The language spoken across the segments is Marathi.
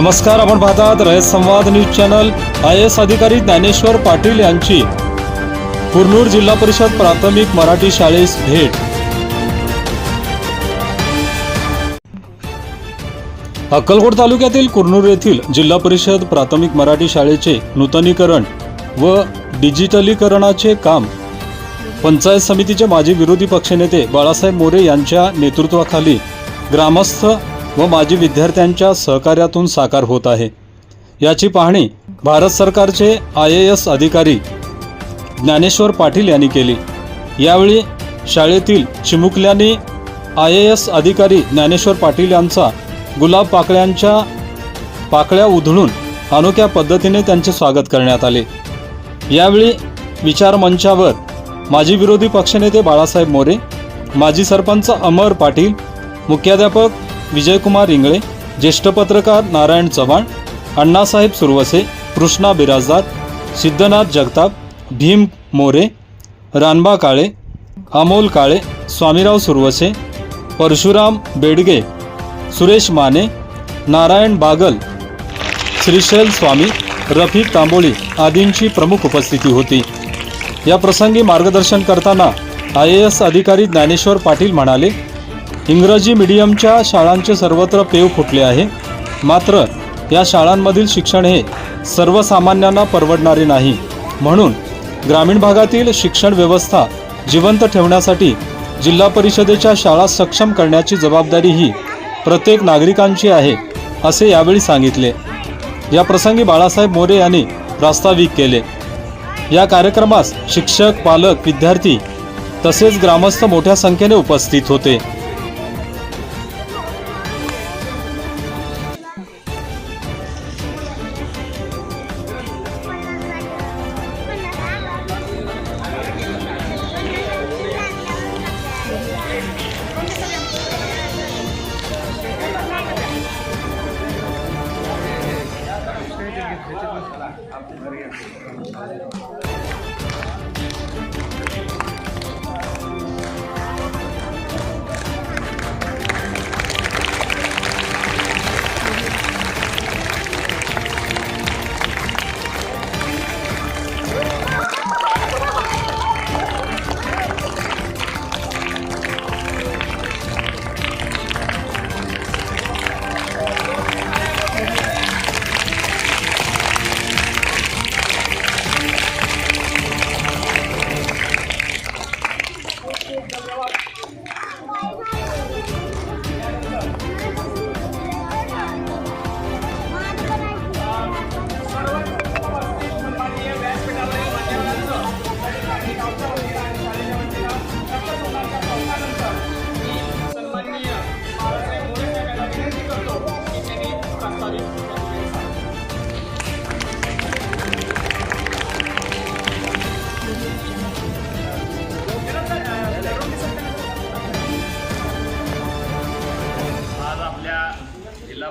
नमस्कार आपण पाहतात रयत संवाद न्यूज चॅनल. आय एस अधिकारी ज्ञानेश्वर पाटील यांची. कुरनूर जिल्हा परिषद प्राथमिक मराठी शाळेस भेट. अक्कलकोट तालुक्यातील कुरनूर येथील जिल्हा परिषद प्राथमिक मराठी शाळेचे नूतनीकरण व डिजिटलीकरणाचे काम पंचायत समितीचे माजी विरोधी पक्षनेते बाळासाहेब मोरे यांच्या नेतृत्वाखाली ग्रामस्थ व माजी विद्यार्थ्यांच्या सहकार्यातून साकार होत आहे. याची पाहणी भारत सरकारचे आय ए एस अधिकारी ज्ञानेश्वर पाटील यांनी केली. यावेळी शाळेतील चिमुकल्याने आय ए एस अधिकारी ज्ञानेश्वर पाटील यांचा गुलाब पाकळ्यांच्या पाकळ्या उधळून अनोख्या पद्धतीने त्यांचे स्वागत करण्यात आले. यावेळी विचारमंचावर माजी विरोधी पक्षनेते बाळासाहेब मोरे माजी सरपंच अमर पाटील मुख्याध्यापक विजयकुमार इंगळे ज्येष्ठ पत्रकार नारायण चव्हाण अण्णासाहेब सुरवसे कृष्णा बिराजदार सिद्धनाथ जगताप भीम मोरे रानबा काळे अमोल काळे स्वामीराव सुरवसे परशुराम बेडगे सुरेश माने नारायण बागल श्रीशैल स्वामी रफिक तांबोळी आदींची प्रमुख उपस्थिती होती. या प्रसंगी मार्गदर्शन करताना आय ए एस अधिकारी ज्ञानेश्वर पाटील म्हणाले इंग्रजी मीडियमच्या शाळांचे सर्वत्र पेव फुटले आहे. मात्र या शाळांमधील शिक्षण हे सर्वसामान्यांना परवडणारे नाही. म्हणून ग्रामीण भागातील शिक्षण व्यवस्था जिवंत ठेवण्यासाठी जिल्हा परिषदेच्या शाळा सक्षम करण्याची जबाबदारी ही प्रत्येक नागरिकांची आहे असे यावेळी सांगितले. या प्रसंगी बाळासाहेब मोरे यांनी प्रास्ताविक केले. या कार्यक्रमास शिक्षक पालक विद्यार्थी तसेच ग्रामस्थ मोठ्या संख्येने उपस्थित होते. 申し訳ない。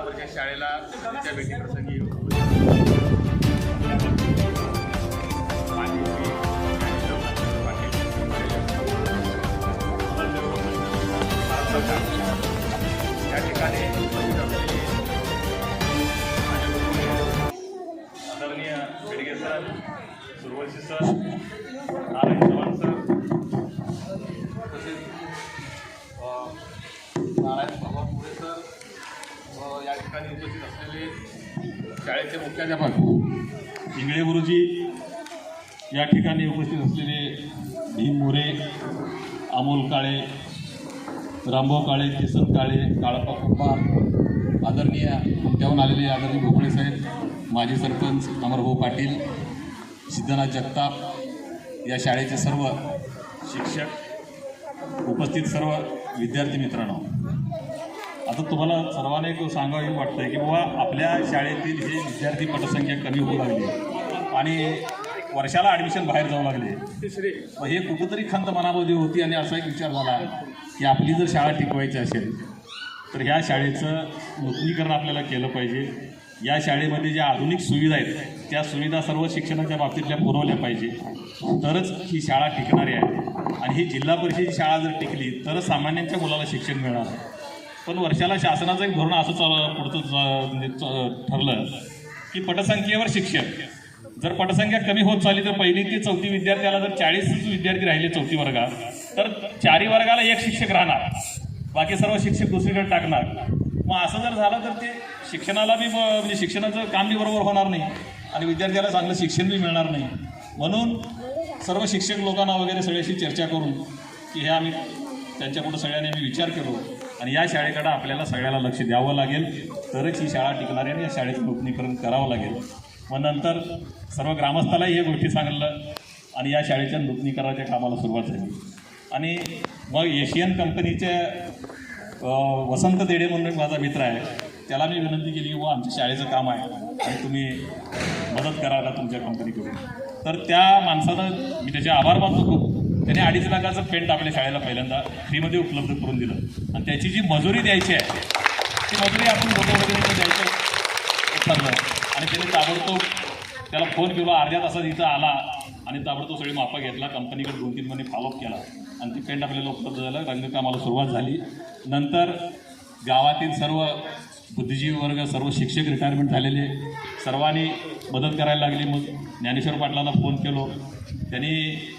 जिल्हा परिषद शाळेला त्यांच्या भेटीप्रसंगी या ठिकाणी आदरणीय Bedge sir Survanshi sir Narayan Chavan sir तसेच नारायण भगवान पुढे सर या ठिकाणी उपस्थित असलेले शाळेचे मुख्याध्यापक इंगळे गुरुजी या ठिकाणी उपस्थित असलेले भीम मोरे अमोल काळे रामभाऊ काळे केसन काळे काळप्पा कुंभार आदरणीय त्याहून आलेले आदरणीय भोपळे साहेब माजी सरपंच अमरभाऊ पाटील सिद्धनाथ जगताप या शाळेचे सर्व शिक्षक उपस्थित सर्व विद्यार्थी मित्रांनो. आता तुम्हाला सर्वांना एक सांगावं वाटतं की बाबा आपल्या शाळेतील हे विद्यार्थी पटसंख्या कमी होऊ लागली. आणि वर्षाला ॲडमिशन बाहेर जाऊ लागले. हे कुठंतरी खंत मनामध्ये होती आणि असा एक विचार झाला की आपली जर शाळा टिकवायची असेल तर ह्या शाळेचं नूतनीकरण आपल्याला केलं पाहिजे. या शाळेमध्ये ज्या आधुनिक सुविधा आहेत त्या सुविधा सर्व शिक्षणाच्या बाबतीतल्या पुरवल्या पाहिजे. तरच ही शाळा टिकणारी आहे. आणि ही जिल्हा परिषद शाळा जर टिकली तरच सामान्यांच्या मुलाला शिक्षण मिळणार. आहे पण वर्षाला शासनाचं एक धोरण असं चाल पुढचं म्हणजे च- ठरलं की पटसंख्येवर शिक्षक जर पटसंख्या कमी होत चालली तर पहिली ते चौथी विद्यार्थ्याला जर चाळीस विद्यार्थी राहिले चौथी वर्गात तर चारी वर्गाला एक शिक्षक राहणार. बाकी सर्व शिक्षक दुसरीकडे टाकणार. मग असं जर झालं तर ते शिक्षणाला बी म्हणजे शिक्षणाचं काम बी बरोबर होणार नाही आणि विद्यार्थ्याला चांगलं शिक्षण बी मिळणार नाही. म्हणून सर्व शिक्षक लोकांना वगैरे सगळ्याशी चर्चा करून की हे आम्ही त्यांच्यापुढं सगळ्यांनी आम्ही विचार केलो आणि या शाळेकडं आपल्याला सगळ्याला लक्ष द्यावं लागेल. तरच ही शाळा टिकणार आहे आणि या शाळेचं नूतनीकरण करावं लागेल. मग नंतर सर्व ग्रामस्थालाही हे गोष्टी सांगितलं आणि या शाळेच्या नूतनीकरणाच्या कामाला सुरुवात झाली. आणि मग एशियन कंपनीच्या वसंत देडे म्हणून माझा मित्र आहे. त्याला मी विनंती केली की व आमच्या शाळेचं काम आहे आणि तुम्ही मदत करा तुमच्या कंपनीकडून. तर त्या माणसानं मी त्याचे आभार मानतो खूप. त्याने अडीच लाखाचं पेंट आपल्या शाळेला पहिल्यांदा फ्रीमध्ये उपलब्ध करून दिलं. आणि त्याची जी मजुरी द्यायची आहे ती मजुरी आपण लोक वगैरे द्यायचं ठरलं आणि त्याने ताबडतोब त्याला फोन केला अर्ध्या तासात इथं आला आणि ताबडतोब सगळी मापा घेतला. कंपनीकडे दोन तीन महिने फॉलोअप केला. आणि ती पेंट आपल्याला उपलब्ध झालं. रंगकामाला सुरुवात झाली. नंतर गावातील सर्व बुद्धिजीवी वर्ग सर्व शिक्षक रिटायरमेंट झालेले. सर्वांनी मदत करायला लागली. मग ज्ञानेश्वर पाटलांना फोन केलो. त्यांनी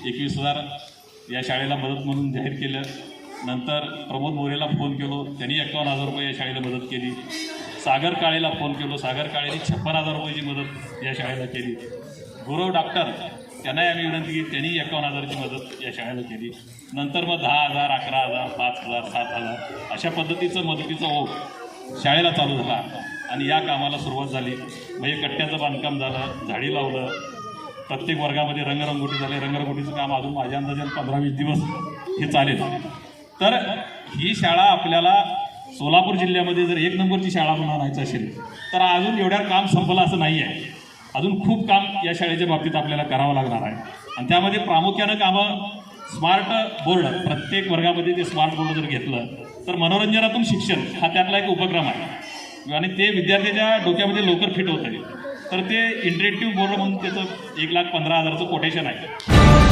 एकवीस हजार या शाळेला मदत म्हणून जाहीर केलं. नंतर प्रमोद मोरेला फोन केलो. त्यांनी एकावन्न हजार रुपये या शाळेला मदत केली. सागर काळेला फोन केलो. सागर काळेने छप्पन हजार रुपयाची मदत या शाळेला केली. गुरव डॉक्टर त्यांनाही आम्ही विनंती केली. त्यांनी एकावन्न हजाराची मदत या शाळेला केली. नंतर मग दहा हजार अकरा हजार पाच हजार सात हजार अशा पद्धतीचं मदतीचा ओघ शाळेला चालू झाला. आणि या कामाला सुरुवात झाली. म्हणजे कट्ट्याचं बांधकाम झालं झाडी लावलं प्रत्येक वर्गामध्ये रंगरंगोटी झाली. रंगरंगोटीचं काम अजून माझ्या अंदाजे पंधरा वीस दिवस हे चालेल. तर ही शाळा आपल्याला सोलापूर जिल्ह्यामध्ये जर एक नंबरची शाळा म्हणून राहायचं असेल तर अजून एवढ्या काम संपलं असं नाही आहे अजून खूप काम या शाळेच्या बाबतीत आपल्याला करावं लागणार आहे. आणि त्यामध्ये प्रामुख्यानं कामं स्मार्ट बोर्ड प्रत्येक वर्गामध्ये ते स्मार्ट बोर्ड जर घेतलं तर मनोरंजनातून शिक्षण हा त्यातला एक उपक्रम आहे. आणि ते विद्यार्थ्याच्या डोक्यामध्ये लवकर फिट होत आहे. तर ते इंटरेक्टिव्ह बोर्ड म्हणून त्याचं एक लाख पंधरा हजाराचं कोटेशन आहे.